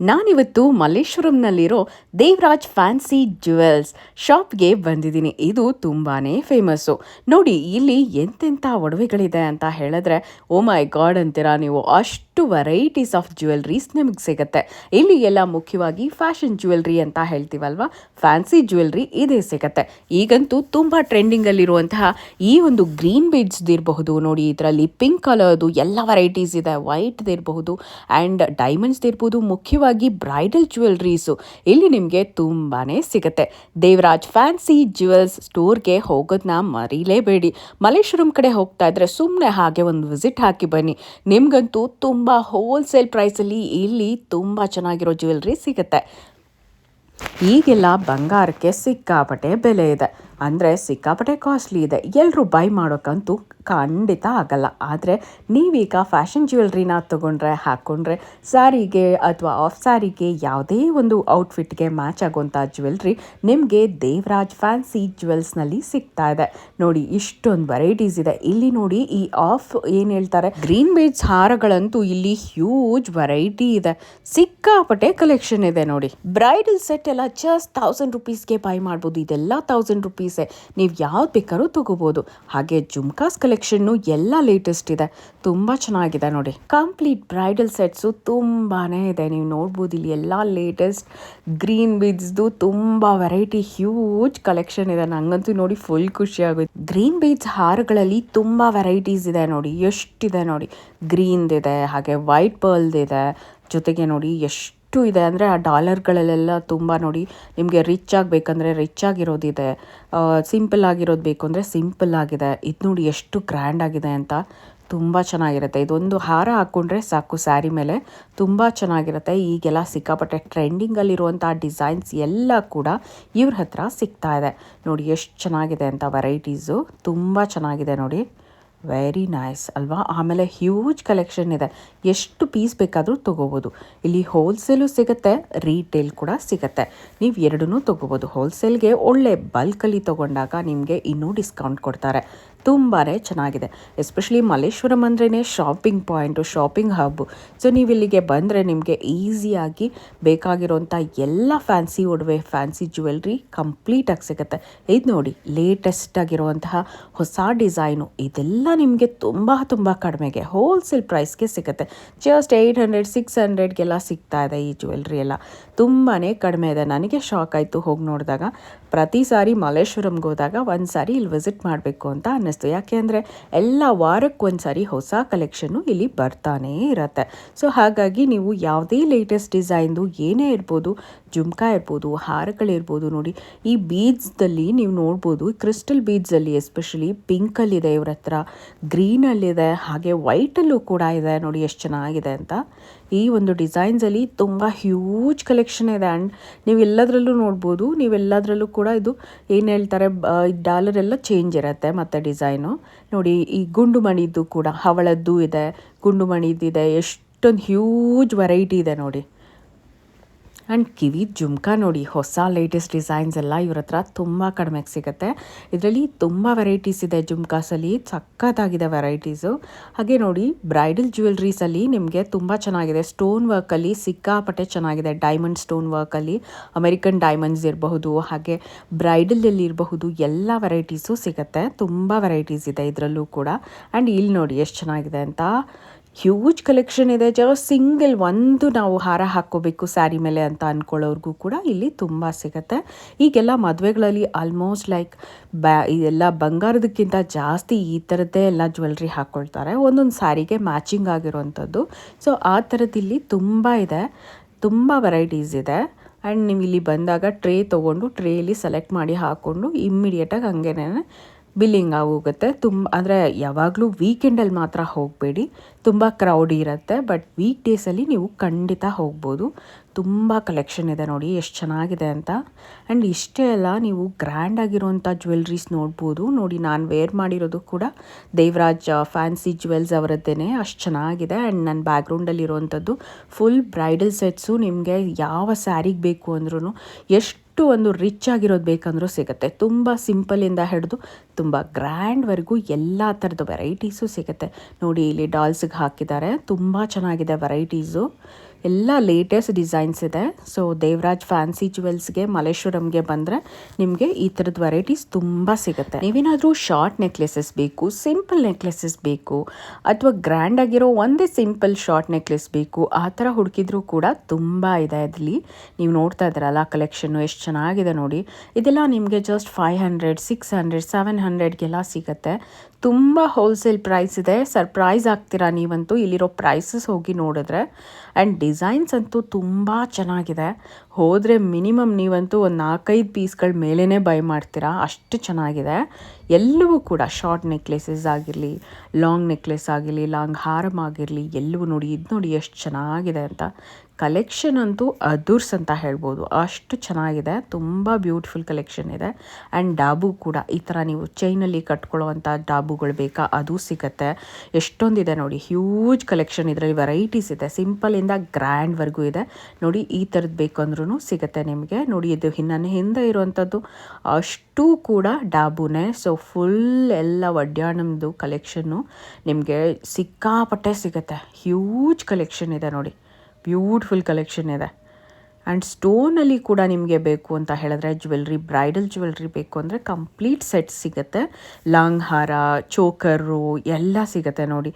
ನಾನಿವತ್ತು ಮಲ್ಲೇಶ್ವರಂನಲ್ಲಿರೋ Devaraj fancy jewels ಶಾಪ್ಗೆ ಬಂದಿದ್ದೀನಿ. ಇದು ತುಂಬಾ ಫೇಮಸ್ಸು. ನೋಡಿ, ಇಲ್ಲಿ ಎಂತೆಂಥ ಒಡವೆಗಳಿದೆ ಅಂತ ಹೇಳಿದ್ರೆ, ಓ ಮೈ ಗಾಡ್ ಅಂತೀರಾ ನೀವು? ಅಷ್ಟು ವೆರೈಟೀಸ್ ಆಫ್ ಜ್ಯುವೆಲ್ರೀಸ್ ನಿಮಗೆ ಸಿಗುತ್ತೆ. ಇಲ್ಲಿ ಎಲ್ಲ ಮುಖ್ಯವಾಗಿ ಫ್ಯಾಷನ್ ಜ್ಯುವೆಲ್ರಿ ಅಂತ ಹೇಳ್ತೀವಲ್ವಾ? ಫ್ಯಾನ್ಸಿ ಜ್ಯುವೆಲ್ರಿ ಇದೇ ಸಿಗುತ್ತೆ. ಈಗಂತೂ ತುಂಬ ಟ್ರೆಂಡಿಂಗಲ್ಲಿರುವಂತಹ ಈ ಒಂದು ಗ್ರೀನ್ ಬೀಡ್ಸ್ದಿರಬಹುದು ನೋಡಿ, ಇದರಲ್ಲಿ ಪಿಂಕ್ ಕಲರ್ದು ಎಲ್ಲ ವೆರೈಟೀಸ್ ಇದೆ ವೈಟ್ದಿರಬಹುದು ಆ್ಯಂಡ್ ಡೈಮಂಡ್ಸ್ದಿರ್ಬೋದು ಮುಖ್ಯವಾಗಿ ಬ್ರೈಡಲ್ ಜ್ಯುವೆಲ್ರೀಸು ಇಲ್ಲಿ ನಿಮಗೆ ತುಂಬಾ ಸಿಗುತ್ತೆ. ದೇವರಾಜ್ ಫ್ಯಾನ್ಸಿ ಜ್ಯುವೆಲ್ಸ್ ಸ್ಟೋರ್ಗೆ ಹೋಗೋದನ್ನ ಮರೀಲೇಬೇಡಿ. ಮಲ್ಲೇಶ್ವರಂ ಕಡೆ ಹೋಗ್ತಾ ಇದ್ರೆ ಸುಮ್ಮನೆ ಹಾಗೆ ಒಂದು ವಿಸಿಟ್ ಹಾಕಿ ಬನ್ನಿ. ನಿಮಗಂತೂ ತುಂಬ ಹೋಲ್ಸೇಲ್ ಪ್ರೈಸಲ್ಲಿ ಇಲ್ಲಿ ತುಂಬ ಚೆನ್ನಾಗಿರೋ ಜ್ಯುವೆಲ್ರಿ ಸಿಗುತ್ತೆ. ಈಗೆಲ್ಲ ಬಂಗಾರಕ್ಕೆ ಸಿಕ್ಕಾಪಟ್ಟೆ ಬೆಲೆ ಇದೆ. ಅಂದರೆ ಸಿಕ್ಕಾಪಟ್ಟೆ ಕಾಸ್ಟ್ಲಿ ಇದೆ. ಎಲ್ಲರೂ ಬೈ ಮಾಡೋಕ್ಕಂತೂ ಖಂಡಿತ ಆಗಲ್ಲ. ಆದರೆ ನೀವೀಗ ಫ್ಯಾಷನ್ ಜ್ಯುವೆಲ್ರಿನ ತೊಗೊಂಡ್ರೆ ಹಾಕ್ಕೊಂಡ್ರೆ ಸ್ಯಾರಿಗೆ ಅಥವಾ ಆಫ್ ಸ್ಯಾರಿಗೆ ಯಾವುದೇ ಒಂದು ಔಟ್ಫಿಟ್ಗೆ ಮ್ಯಾಚ್ ಆಗುವಂಥ ಜ್ಯುವೆಲ್ರಿ ನಿಮಗೆ ದೇವರಾಜ್ ಫ್ಯಾನ್ಸಿ ಜ್ಯುವೆಲ್ಸ್ನಲ್ಲಿ ಸಿಗ್ತಾ ಇದೆ. ನೋಡಿ, ಇಷ್ಟೊಂದು ವೆರೈಟೀಸ್ ಇದೆ. ಇಲ್ಲಿ ನೋಡಿ, ಈ ಆಫ್ ಏನು ಹೇಳ್ತಾರೆ? ಗ್ರೀನ್ ಬೀಡ್ಸ್ ಹಾರಗಳಂತೂ ಇಲ್ಲಿ ಹ್ಯೂಜ್ ವೆರೈಟಿ ಇದೆ. ಸಿಕ್ಕಾಪಟ್ಟೆ ಕಲೆಕ್ಷನ್ ಇದೆ ನೋಡಿ. ಬ್ರೈಡಲ್ ಸೆಟ್ ಎಲ್ಲ ಜಸ್ಟ್ ಥೌಸಂಡ್ ರುಪೀಸ್ಗೆ ಬೈ ಮಾಡ್ಬೋದು. ಇದೆಲ್ಲ ತೌಸಂಡ್ ರುಪೀಸೇ ನೀವು ಯಾವ್ದು ಬೇಕಾದ್ರೂ ತಗೋಬೋದು. ಹಾಗೆ ಜುಮ್ಕಾಸ್ ಕಲೆಕ್ಷನ್ನು ಎಲ್ಲ ಲೇಟೆಸ್ಟ್ ಇದೆ. ತುಂಬ ಚೆನ್ನಾಗಿದೆ ನೋಡಿ. ಕಂಪ್ಲೀಟ್ ಬ್ರೈಡಲ್ ಸೆಟ್ಸು ತುಂಬಾ ಇದೆ. ನೀವು ನೋಡ್ಬೋದು ಇಲ್ಲಿ ಎಲ್ಲ ಲೇಟೆಸ್ಟ್ ಗ್ರೀನ್ ಬೀಡ್ಸ್ದು ತುಂಬ ವೆರೈಟಿ ಹ್ಯೂಜ್ ಕಲೆಕ್ಷನ್ ಇದೆ. ನಂಗಂತೂ ನೋಡಿ ಫುಲ್ ಖುಷಿ ಆಗುತ್ತೆ ಗ್ರೀನ್ ಬೀಡ್ಸ್ ಹಾರಗಳಲ್ಲಿ ತುಂಬ ವೆರೈಟೀಸ್ ಇದೆ ನೋಡಿ. ಎಷ್ಟಿದೆ ನೋಡಿ. ಗ್ರೀನ್ದಿದೆ ಹಾಗೆ ವೈಟ್ ಪರ್ಲ್ದಿದೆ ಜೊತೆಗೆ ನೋಡಿ ಎಷ್ಟು ಎಷ್ಟು ಇದೆ ಅಂದರೆ ಆ ಡಾಲರ್ಗಳಲ್ಲೆಲ್ಲ ತುಂಬ ನೋಡಿ ನಿಮಗೆ ರಿಚ್ ಆಗಬೇಕಂದ್ರೆ ರಿಚ್ ಆಗಿರೋದಿದೆ. ಸಿಂಪಲ್ ಆಗಿರೋದು ಬೇಕು ಅಂದರೆ ಸಿಂಪಲ್ ಆಗಿದೆ. ಇದು ನೋಡಿ ಎಷ್ಟು ಗ್ರ್ಯಾಂಡ್ ಆಗಿದೆ ಅಂತ ತುಂಬ ಚೆನ್ನಾಗಿರುತ್ತೆ. ಇದೊಂದು ಹಾರ ಹಾಕ್ಕೊಂಡ್ರೆ ಸಾಕು ಸ್ಯಾರಿ ಮೇಲೆ ತುಂಬ ಚೆನ್ನಾಗಿರುತ್ತೆ. ಈಗೆಲ್ಲ ಸಿಕ್ಕಾಪಟ್ಟೆ ಟ್ರೆಂಡಿಂಗಲ್ಲಿರುವಂಥ ಡಿಸೈನ್ಸ್ ಎಲ್ಲ ಕೂಡ ಇವ್ರ ಹತ್ರ ಸಿಗ್ತಾ ಇದೆ. ನೋಡಿ ಎಷ್ಟು ಚೆನ್ನಾಗಿದೆ ಅಂತ ವೆರೈಟೀಸು ತುಂಬ ಚೆನ್ನಾಗಿದೆ ನೋಡಿ. ವೆರಿ ನೈಸ್ ಅಲ್ವಾ? ಆಮೇಲೆ ಹ್ಯೂಜ್ ಕಲೆಕ್ಷನ್ ಇದೆ. ಎಷ್ಟು ಪೀಸ್ ಬೇಕಾದರೂ ತೊಗೋಬೋದು. ಇಲ್ಲಿ ಹೋಲ್ಸೇಲು ಸಿಗುತ್ತೆ ರೀಟೇಲ್ ಕೂಡ ಸಿಗುತ್ತೆ. ನೀವು ಎರಡನ್ನೂ ತೊಗೋಬೋದು. ಹೋಲ್ಸೇಲ್ಗೆ ಒಳ್ಳೆ ಬಲ್ಕಲ್ಲಿ ತೊಗೊಂಡಾಗ ನಿಮಗೆ ಇನ್ನೂ ಡಿಸ್ಕೌಂಟ್ ಕೊಡ್ತಾರೆ. ತುಂಬಾ ಚೆನ್ನಾಗಿದೆ. ಎಸ್ಪೆಷಲಿ ಮಲ್ಲೇಶ್ವರಂ ಅಂದ್ರೇ shopping point shopping hub so ನೀವು ಇಲ್ಲಿಗೆ ಬಂದರೆ ನಿಮಗೆ ಈಸಿಯಾಗಿ ಬೇಕಾಗಿರೋಂಥ ಎಲ್ಲ ಫ್ಯಾನ್ಸಿ ಒಡವೆ ಫ್ಯಾನ್ಸಿ ಜ್ಯುವೆಲ್ರಿ ಕಂಪ್ಲೀಟಾಗಿ ಸಿಗುತ್ತೆ. ಇದು ನೋಡಿ ಲೇಟೆಸ್ಟ್ ಆಗಿರುವಂತಹ ಹೊಸ ಡಿಸೈನು ಇದೆಲ್ಲ ನಿಮಗೆ ತುಂಬ ತುಂಬ ಕಡಿಮೆಗೆ ಹೋಲ್ಸೇಲ್ ಪ್ರೈಸ್ಗೆ ಸಿಗುತ್ತೆ. ಜಸ್ಟ್ ಏಯ್ಟ್ ಹಂಡ್ರೆಡ್ ಸಿಕ್ಸ್ ಹಂಡ್ರೆಡ್ಗೆಲ್ಲ ಸಿಗ್ತಾ ಇದೆ ಈ ಜ್ಯುವೆಲ್ರಿ ಎಲ್ಲ. ತುಂಬಾ ಕಡಿಮೆ ಇದೆ. ನನಗೆ ಶಾಕ್ ಆಯಿತು ಹೋಗಿ ನೋಡಿದಾಗ. ಪ್ರತಿ ಸಾರಿ ಮಲ್ಲೇಶ್ವರಂಗೆ ಹೋದಾಗ ಒಂದು ಸಾರಿ ಇಲ್ಲಿ ವಿಸಿಟ್ ಮಾಡಬೇಕು ಅಂತ ಅನ್ನಿಸ್ತು. ಯಾಕೆ ಅಂದರೆ ಎಲ್ಲ ವಾರಕ್ಕೆ ಒಂದು ಸಾರಿ ಹೊಸ ಕಲೆಕ್ಷನ್ನು ಇಲ್ಲಿ ಬರ್ತಾನೇ ಇರತ್ತೆ. ಸೊ ಹಾಗಾಗಿ ನೀವು ಯಾವುದೇ ಲೇಟೆಸ್ಟ್ ಡಿಸೈನ್ದು ಏನೇ ಇರ್ಬೋದು, ಜುಮ್ಕಾ ಇರ್ಬೋದು ಹಾರಗಳಿರ್ಬೋದು ನೋಡಿ, ಈ ಬೀಡ್ಸ್ದಲ್ಲಿ ನೀವು ನೋಡ್ಬೋದು ಕ್ರಿಸ್ಟಲ್ ಬೀಡ್ಸಲ್ಲಿ ಎಸ್ಪೆಷಲಿ ಪಿಂಕಲ್ಲಿದೆ ಇವ್ರ ಹತ್ರ ಗ್ರೀನಲ್ಲಿದೆ ಹಾಗೆ ವೈಟಲ್ಲೂ ಕೂಡ ಇದೆ ನೋಡಿ, ಎಷ್ಟು ಚೆನ್ನಾಗಿದೆ ಅಂತ. ಈ ಒಂದು ಡಿಸೈನ್ಸಲ್ಲಿ ತುಂಬ ಹ್ಯೂಜ್ ಕಲೆಕ್ಷನ್ ಇದೆ. ಆ್ಯಂಡ್ ನೀವು ಎಲ್ಲದರಲ್ಲೂ ನೋಡ್ಬೋದು ನೀವೆಲ್ಲದರಲ್ಲೂ ಕೂಡ ಇದು ಏನು ಹೇಳ್ತಾರೆ ಡಾಲರ್ ಎಲ್ಲ ಚೇಂಜ್ ಇರುತ್ತೆ ಮತ್ತು ಡಿಸೈನು ನೋಡಿ, ಈ ಗುಂಡು ಮಣಿದು ಕೂಡ, ಹವಳದ್ದು ಇದೆ, ಗುಂಡು ಮಣಿದಿದೆ, ಎಷ್ಟೊಂದು ಹ್ಯೂಜ್ ವೆರೈಟಿ ಇದೆ ನೋಡಿ. ಆ್ಯಂಡ್ ಕಿವಿ ಜುಮ್ಕಾ ನೋಡಿ, ಹೊಸ ಲೇಟೆಸ್ಟ್ ಡಿಸೈನ್ಸ್ ಎಲ್ಲ ಇವ್ರ ಹತ್ರ ತುಂಬ ಕಡಿಮೆಗೆ ಸಿಗುತ್ತೆ. ಇದರಲ್ಲಿ ತುಂಬ ವೆರೈಟೀಸ್ ಇದೆ ಜುಮ್ಕಾಸಲ್ಲಿ ಸಕ್ಕತ್ತಾಗಿದೆ ವೆರೈಟೀಸು ಹಾಗೆ ನೋಡಿ ಬ್ರೈಡಲ್ ಜ್ಯುವೆಲ್ರೀಸಲ್ಲಿ ನಿಮಗೆ ತುಂಬ ಚೆನ್ನಾಗಿದೆ. ಸ್ಟೋನ್ ವರ್ಕಲ್ಲಿ ಸಿಕ್ಕಾಪಟ್ಟೆ ಚೆನ್ನಾಗಿದೆ ಡೈಮಂಡ್ ಸ್ಟೋನ್ ವರ್ಕಲ್ಲಿ ಅಮೆರಿಕನ್ ಡೈಮಂಡ್ಸ್ ಇರಬಹುದು, ಹಾಗೆ ಬ್ರೈಡಲಲ್ಲಿ ಇರಬಹುದು, ಎಲ್ಲ ವೆರೈಟೀಸು ಸಿಗುತ್ತೆ. ತುಂಬ ವೆರೈಟೀಸ್ ಇದೆ ಇದರಲ್ಲೂ ಕೂಡ. ಆ್ಯಂಡ್ ಇಲ್ಲಿ ನೋಡಿ, ಎಷ್ಟು ಚೆನ್ನಾಗಿದೆ ಅಂತ. ಹ್ಯೂಜ್ ಕಲೆಕ್ಷನ್ ಇದೆ. ಜಸ್ಟ್ ಸಿಂಗಲ್ ಒಂದು ನಾವು ಹಾರ ಹಾಕ್ಕೋಬೇಕು ಸ್ಯಾರಿ ಮೇಲೆ ಅಂತ ಅಂದ್ಕೊಳ್ಳೋರ್ಗೂ ಕೂಡ ಇಲ್ಲಿ ತುಂಬ ಸಿಗುತ್ತೆ. ಈಗೆಲ್ಲ ಮದುವೆಗಳಲ್ಲಿ ಆಲ್ಮೋಸ್ಟ್ ಲೈಕ್ ಬ್ಯಾ ಇದೆಲ್ಲ ಬಂಗಾರದಕ್ಕಿಂತ ಜಾಸ್ತಿ ಈ ಥರದ್ದೇ ಎಲ್ಲ ಜ್ಯುವೆಲ್ರಿ ಹಾಕ್ಕೊಳ್ತಾರೆ ಒಂದೊಂದು ಸ್ಯಾರಿಗೆ ಮ್ಯಾಚಿಂಗ್ ಆಗಿರುವಂಥದ್ದು. ಸೊ ಆ ಥರದ್ದಿಲ್ಲಿ ತುಂಬ ಇದೆ. ತುಂಬ ವೆರೈಟೀಸ್ ಇದೆ. ಆ್ಯಂಡ್ ನೀವು ಇಲ್ಲಿ ಬಂದಾಗ ಟ್ರೇ ತೊಗೊಂಡು ಟ್ರೇಲಿ ಸೆಲೆಕ್ಟ್ ಮಾಡಿ ಹಾಕ್ಕೊಂಡು ಇಮ್ಮಿಡಿಯೇಟಾಗಿ ಹಂಗೇನೆ ಬಿಲ್ಲಿಂಗ್ ಆಗೋಗುತ್ತೆ. ತುಂಬ ಅಂದರೆ ಯಾವಾಗಲೂ ವೀಕೆಂಡಲ್ಲಿ ಮಾತ್ರ ಹೋಗಬೇಡಿ. ತುಂಬ ಕ್ರೌಡ್ ಇರುತ್ತೆ, ಬಟ್ ವೀಕ್ ಡೇಸಲ್ಲಿ ನೀವು ಖಂಡಿತ ಹೋಗ್ಬೋದು. ತುಂಬ ಕಲೆಕ್ಷನ್ ಇದೆ ನೋಡಿ, ಎಷ್ಟು ಚೆನ್ನಾಗಿದೆ ಅಂತ. ಆ್ಯಂಡ್ ಇಷ್ಟೇ ಅಲ್ಲ, ನೀವು ಗ್ರ್ಯಾಂಡ್ ಆಗಿರುವಂಥ ಜ್ಯುವೆಲ್ರೀಸ್ ನೋಡ್ಬೋದು. ನೋಡಿ, ನಾನು ವೇರ್ ಮಾಡಿರೋದು ಕೂಡ ದೇವರಾಜ್ ಫ್ಯಾನ್ಸಿ ಜ್ಯುವೆಲ್ಸ್ ಅವರದ್ದೇನೆ. ಅಷ್ಟು ಚೆನ್ನಾಗಿದೆ. ಆ್ಯಂಡ್ ನನ್ನ ಬ್ಯಾಕ್ಗ್ರೌಂಡಲ್ಲಿರುವಂಥದ್ದು ಫುಲ್ ಬ್ರೈಡಲ್ ಸೆಟ್ಸು ನಿಮಗೆ ಯಾವ ಸ್ಯಾರಿಗೆ ಬೇಕು ಅಂದ್ರೂ ಎಷ್ಟು ಒಂದು ರಿಚ್ ಆಗಿರೋದು ಬೇಕಂದ್ರೂ ಸಿಗುತ್ತೆ. ತುಂಬ ಸಿಂಪಲಿಂದ ಹಿಡಿದು ತುಂಬ ಗ್ರ್ಯಾಂಡ್ವರೆಗೂ ಎಲ್ಲ ಥರದ ವೆರೈಟೀಸು ಸಿಗುತ್ತೆ. ನೋಡಿ, ಇಲ್ಲಿ ಡಾಲ್ಸಿಗೆ ಹಾಕಿದ್ದಾರೆ. ತುಂಬ ಚೆನ್ನಾಗಿದೆ ವೆರೈಟೀಸು ಎಲ್ಲ ಲೇಟೆಸ್ಟ್ ಡಿಸೈನ್ಸ್ ಇದೆ. ಸೊ ದೇವರಾಜ್ ಫ್ಯಾನ್ಸಿ ಜುವೆಲ್ಸ್ಗೆ ಮಲ್ಲೇಶ್ವರಂಗೆ ಬಂದರೆ ನಿಮಗೆ ಈ ಥರದ ವೆರೈಟೀಸ್ ತುಂಬ ಸಿಗುತ್ತೆ. ನೀವೇನಾದರೂ ಶಾರ್ಟ್ ನೆಕ್ಲೆಸಸ್ ಬೇಕು ಸಿಂಪಲ್ ನೆಕ್ಲೆಸಸ್ ಬೇಕು, ಅಥವಾ ಗ್ರ್ಯಾಂಡ್ ಆಗಿರೋ ಒಂದೇ ಸಿಂಪಲ್ ಶಾರ್ಟ್ ನೆಕ್ಲೆಸ್ ಬೇಕು, ಆ ಥರ ಹುಡುಕಿದ್ರು ಕೂಡ ತುಂಬ ಇದೆ ಇಲ್ಲಿ ನೀವು ನೋಡ್ತಾ ಇದ್ದೀರಲ್ಲ ಕಲೆಕ್ಷನ್ನು ಎಷ್ಟು ಚೆನ್ನಾಗಿದೆ ನೋಡಿ. ಇದೆಲ್ಲ ನಿಮಗೆ just five hundred six hundred seven ಹಂಡ್ರೆಡ್ಗೆಲ್ಲ ಸಿಗುತ್ತೆ. ತುಂಬ ಹೋಲ್ಸೇಲ್ ಪ್ರೈಸ್ ಇದೆ. ಸರ್ಪ್ರೈಸ್ ಆಗ್ತೀರಾ ನೀವಂತೂ? ಇಲ್ಲಿರೋ ಪ್ರೈಸಸ್ ಹೋಗಿ ನೋಡಿದ್ರೆ ಆ್ಯಂಡ್ ಡಿಸೈನ್ಸ್ ಅಂತೂ ತುಂಬ ಚೆನ್ನಾಗಿದೆ. ಹೋದರೆ ಮಿನಿಮಮ್ ನೀವಂತೂ ಒಂದು ನಾಲ್ಕೈದು ಪೀಸ್ಗಳ ಮೇಲೇ ಬೈ ಮಾಡ್ತೀರಾ? ಅಷ್ಟು ಚೆನ್ನಾಗಿದೆ. ಎಲ್ಲವೂ ಕೂಡ ಶಾರ್ಟ್ ನೆಕ್ಲೆಸಸ್ ಆಗಿರಲಿ ಲಾಂಗ್ ನೆಕ್ಲೆಸ್ ಆಗಿರಲಿ ಲಾಂಗ್ ಹಾರಮ್ ಆಗಿರಲಿ, ಎಲ್ಲವೂ ನೋಡಿ, ಇದು ನೋಡಿ ಎಷ್ಟು ಚೆನ್ನಾಗಿದೆ ಅಂತ. ಕಲೆಕ್ಷನ್ ಅಂತೂ ಅದುರ್ಸ್ ಅಂತ ಹೇಳ್ಬೋದು. ಅಷ್ಟು ಚೆನ್ನಾಗಿದೆ. ತುಂಬ ಬ್ಯೂಟಿಫುಲ್ ಕಲೆಕ್ಷನ್ ಇದೆ. ಆ್ಯಂಡ್ ಡಾಬು ಕೂಡ. ಈ ಥರ ನೀವು ಚೈನಲ್ಲಿ ಕಟ್ಕೊಳ್ಳೋವಂಥ ಡಾಬುಗಳು ಬೇಕಾ? ಅದು ಸಿಗುತ್ತೆ. ಎಷ್ಟೊಂದಿದೆ ನೋಡಿ. ಹ್ಯೂಜ್ ಕಲೆಕ್ಷನ್ ಇದರಲ್ಲಿ ವೆರೈಟೀಸ್ ಇದೆ. ಸಿಂಪಲಿಂದ ಗ್ರ್ಯಾಂಡ್ವರೆಗೂ ಇದೆ. ನೋಡಿ, ಈ ಥರದ್ದು ಬೇಕು ಅಂದ್ರೂ ಸಿಗುತ್ತೆ ನಿಮಗೆ. ನೋಡಿ, ಇದು ನನ್ನ ಹಿಂದೆ ಇರುವಂಥದ್ದು. ಅಷ್ಟು ಕೂಡ ಡಾಬುನೇ. ಸೊ ಫುಲ್ ಎಲ್ಲ ಒಡ್ಯಾಣಮ್ದು ಕಲೆಕ್ಷನ್ನು ನಿಮಗೆ ಸಿಕ್ಕಾಪಟ್ಟೆ ಸಿಗುತ್ತೆ. ಹ್ಯೂಜ್ ಕಲೆಕ್ಷನ್ ಇದೆ ನೋಡಿ. ಬ್ಯೂಟಿಫುಲ್ ಕಲೆಕ್ಷನ್ ಇದೆ. ಆ್ಯಂಡ್ ಸ್ಟೋನಲ್ಲಿ ಕೂಡ ನಿಮಗೆ ಬೇಕು ಅಂತ ಹೇಳಿದ್ರೆ ಜ್ಯುವೆಲ್ರಿ ಬ್ರೈಡಲ್ ಜ್ಯುವೆಲ್ರಿ ಬೇಕು ಅಂದರೆ ಕಂಪ್ಲೀಟ್ ಸೆಟ್ ಸಿಗುತ್ತೆ. ಲಾಂಗ್ ಹಾರ ಚೋಕರು ಎಲ್ಲ ಸಿಗುತ್ತೆ ನೋಡಿ.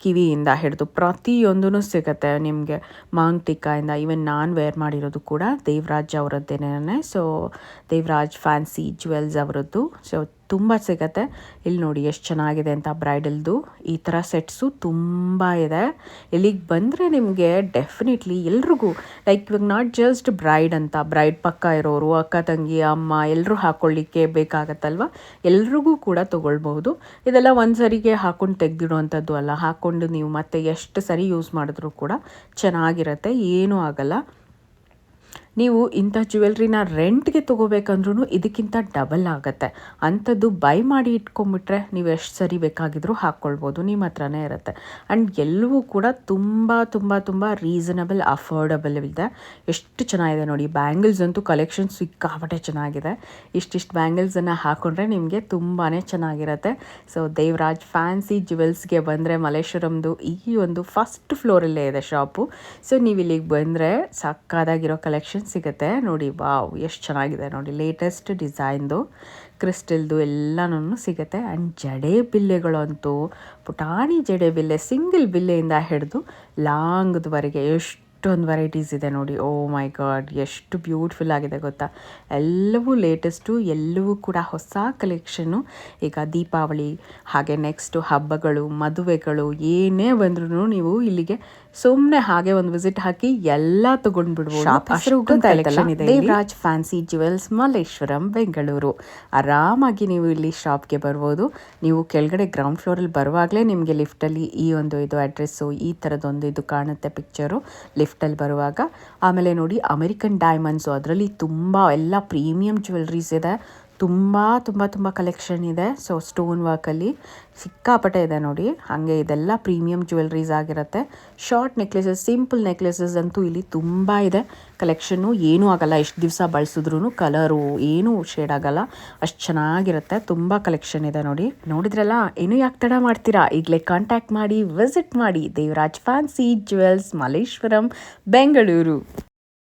ಕಿವಿಯಿಂದ ಹಿಡಿದು ಪ್ರತಿಯೊಂದೂ ಸಿಗುತ್ತೆ ನಿಮಗೆ. ಮಾಂಗ್ ಟಿಕ್ಕಾಯಿಂದ ಈವನ್ ನಾನು ವೇರ್ ಮಾಡಿರೋದು ಕೂಡ ದೇವರಾಜ್ ಅವರದ್ದೇನೇ ಸೊ ದೇವರಾಜ್ ಫ್ಯಾನ್ಸಿ ಜ್ಯುವೆಲ್ಸ್ ಅವರದ್ದು. ಸೊ ತುಂಬ ಸಿಗತ್ತೆ. ಇಲ್ಲಿ ನೋಡಿ ಎಷ್ಟು ಚೆನ್ನಾಗಿದೆ ಅಂತ ಬ್ರೈಡಲ್ದು. ಈ ಥರ ಸೆಟ್ಸು ತುಂಬ ಇದೆ. ಇಲ್ಲಿಗೆ ಬಂದರೆ ನಿಮಗೆ ಡೆಫಿನೆಟ್ಲಿ ಎಲ್ರಿಗೂ, ಲೈಕ್ ಇವಾಗ ನಾಟ್ ಜಸ್ಟ್ ಬ್ರೈಡ್ ಅಂತ, ಬ್ರೈಡ್ ಪಕ್ಕ ಇರೋರು, ಅಕ್ಕ ತಂಗಿ, ಅಮ್ಮ ಎಲ್ಲರೂ ಹಾಕ್ಕೊಳ್ಳಿಕ್ಕೆ ಬೇಕಾಗತ್ತಲ್ವ? ಎಲ್ರಿಗೂ ಕೂಡ ತೊಗೊಳ್ಬಹುದು. ಇದೆಲ್ಲ ಒಂದು ಸರಿಗೆ ಹಾಕೊಂಡು ತೆಗೆದಿಡುವಂಥದ್ದು ಅಲ್ಲ. ಹಾಕ್ಕೊಂಡು ನೀವು ಮತ್ತೆ ಎಷ್ಟು ಸರಿ ಯೂಸ್ ಮಾಡಿದ್ರೂ ಕೂಡ ಚೆನ್ನಾಗಿರುತ್ತೆ. ಏನೂ ಆಗಲ್ಲ. ನೀವು ಇಂಥ ಜ್ಯುವೆಲ್ರಿನ ರೆಂಟ್ಗೆ ತೊಗೋಬೇಕಂದ್ರೂ ಇದಕ್ಕಿಂತ ಡಬಲ್ ಆಗುತ್ತೆ. ಅಂಥದ್ದು ಬೈ ಮಾಡಿ ಇಟ್ಕೊಂಬಿಟ್ರೆ ನೀವು ಎಷ್ಟು ಸರಿ ಬೇಕಾಗಿದ್ರೂ ಹಾಕ್ಕೊಳ್ಬೋದು, ನಿಮ್ಮ ಹತ್ರನೇ ಇರುತ್ತೆ. ಆ್ಯಂಡ್ ಎಲ್ಲವೂ ಕೂಡ ತುಂಬ ತುಂಬ ತುಂಬ ರೀಸನಬಲ್ ಅಫೋರ್ಡಬಲ್ ಇದೆ. ಎಷ್ಟು ಚೆನ್ನಾಗಿದೆ ನೋಡಿ ಬ್ಯಾಂಗಲ್ಸ್ ಅಂತೂ ಕಲೆಕ್ಷನ್ ಸಿಕ್ಕಾಪಟ್ಟೆ ಚೆನ್ನಾಗಿದೆ. ಇಷ್ಟಿಷ್ಟು ಬ್ಯಾಂಗಲ್ಸನ್ನು ಹಾಕ್ಕೊಂಡ್ರೆ ನಿಮಗೆ ತುಂಬಾ ಚೆನ್ನಾಗಿರುತ್ತೆ. ಸೊ ದೇವರಾಜ್ ಫ್ಯಾನ್ಸಿ ಜ್ಯುವೆಲ್ಸ್ಗೆ ಬಂದರೆ ಮಲೇಶ್ವರಂದು ಈ ಒಂದು ಫಸ್ಟ್ ಫ್ಲೋರಲ್ಲೇ ಇದೆ ಶಾಪು ಸೊ ನೀವು ಇಲ್ಲಿಗೆ ಬಂದರೆ ಸಕ್ಕದಾಗಿರೋ ಕಲೆಕ್ಷನ್ ಸಿಗುತ್ತೆ. ನೋಡಿ, ವಾವ್, ಎಷ್ಟು ಚೆನ್ನಾಗಿದೆ ನೋಡಿ. ಲೇಟೆಸ್ಟ್ ಡಿಸೈನ್ದು ಕ್ರಿಸ್ಟಲ್ದು ಎಲ್ಲನೂ ಸಿಗುತ್ತೆ. ಆ್ಯಂಡ್ ಜಡೆ ಬಿಲ್ಲೆಗಳಂತೂ, ಪುಟಾಣಿ ಜಡೆ ಬಿಲ್ಲೆ ಸಿಂಗಲ್ ಬಿಲ್ಲೆಯಿಂದ ಹಿಡಿದು ಲಾಂಗ್ದವರೆಗೆ ಎಷ್ಟು ಎಷ್ಟೊಂದು ವೆರೈಟೀಸ್ ಇದೆ ನೋಡಿ. ಓ ಮೈ ಗಾಡ್ ಎಷ್ಟು ಬ್ಯೂಟಿಫುಲ್ ಆಗಿದೆ ಗೊತ್ತಾ? ಎಲ್ಲವೂ ಲೇಟೆಸ್ಟು ಎಲ್ಲವೂ ಕೂಡ ಹೊಸ ಕಲೆಕ್ಷನ್ನು ಈಗ ದೀಪಾವಳಿ ಹಾಗೆ ನೆಕ್ಸ್ಟು ಹಬ್ಬಗಳು ಮದುವೆಗಳು ಏನೇ ಬಂದ್ರೂ ನೀವು ಇಲ್ಲಿಗೆ ಸುಮ್ಮನೆ ಹಾಗೆ ಒಂದು ವಿಸಿಟ್ ಹಾಕಿ ಎಲ್ಲ ತಗೊಂಡ್ಬಿಡ್ಬೋದು. ದೇವರಾಜ್ ಫ್ಯಾನ್ಸಿ ಜ್ಯುವೆಲ್ಸ್ ಮಲ್ಲೇಶ್ವರಂ ಬೆಂಗಳೂರು ಆರಾಮಾಗಿ ನೀವು ಇಲ್ಲಿ ಶಾಪ್ಗೆ ಬರ್ಬೋದು. ನೀವು ಕೆಳಗಡೆ ಗ್ರೌಂಡ್ ಫ್ಲೋರಲ್ಲಿ ಬರುವಾಗಲೇ ನಿಮಗೆ ಲಿಫ್ಟಲ್ಲಿ ಈ ಒಂದು ಇದು ಅಡ್ರೆಸ್ಸು ಈ ಥರದೊಂದು ಇದು ಕಾಣುತ್ತೆ ಪಿಕ್ಚರು ಲಿಫ್ಟಲ್ಲಿ ಬರುವಾಗ. ಆಮೇಲೆ ನೋಡಿ ಅಮೆರಿಕನ್ ಡೈಮಂಡ್ಸು ಅದರಲ್ಲಿ ತುಂಬ ಎಲ್ಲ ಪ್ರೀಮಿಯಂ ಜ್ಯುವೆಲ್ರೀಸ್ ಇದೆ. ತುಂಬ ತುಂಬ ತುಂಬ ಕಲೆಕ್ಷನ್ ಇದೆ. ಸೊ ಸ್ಟೋನ್ ವರ್ಕಲ್ಲಿ ಸಿಕ್ಕಾಪಟ್ಟೆ ಇದೆ ನೋಡಿ. ಹಾಗೆ ಇದೆಲ್ಲ ಪ್ರೀಮಿಯಂ ಜ್ಯುವೆಲ್ರೀಸ್ ಆಗಿರುತ್ತೆ. ಶಾರ್ಟ್ ನೆಕ್ಲೆಸಸ್ ಸಿಂಪಲ್ ನೆಕ್ಲೆಸಸ್ ಅಂತೂ ಇಲ್ಲಿ ತುಂಬ ಇದೆ. ಕಲೆಕ್ಷನ್ನು ಏನೂ ಆಗಲ್ಲ. ಎಷ್ಟು ದಿವಸ ಬಳಸಿದ್ರೂ ಕಲರು ಏನೂ ಶೇಡ್ ಆಗಲ್ಲ. ಅಷ್ಟು ಚೆನ್ನಾಗಿರುತ್ತೆ. ತುಂಬ ಕಲೆಕ್ಷನ್ ಇದೆ ನೋಡಿ. ನೋಡಿದ್ರಲ್ಲ, ಏನು ಯಾಕೆ ತಡ ಮಾಡ್ತೀರಾ? ಈಗಲೇ ಕಾಂಟ್ಯಾಕ್ಟ್ ಮಾಡಿ ವಿಸಿಟ್ ಮಾಡಿ. Devaraj fancy jewels Malleshwaram, Bengaluru.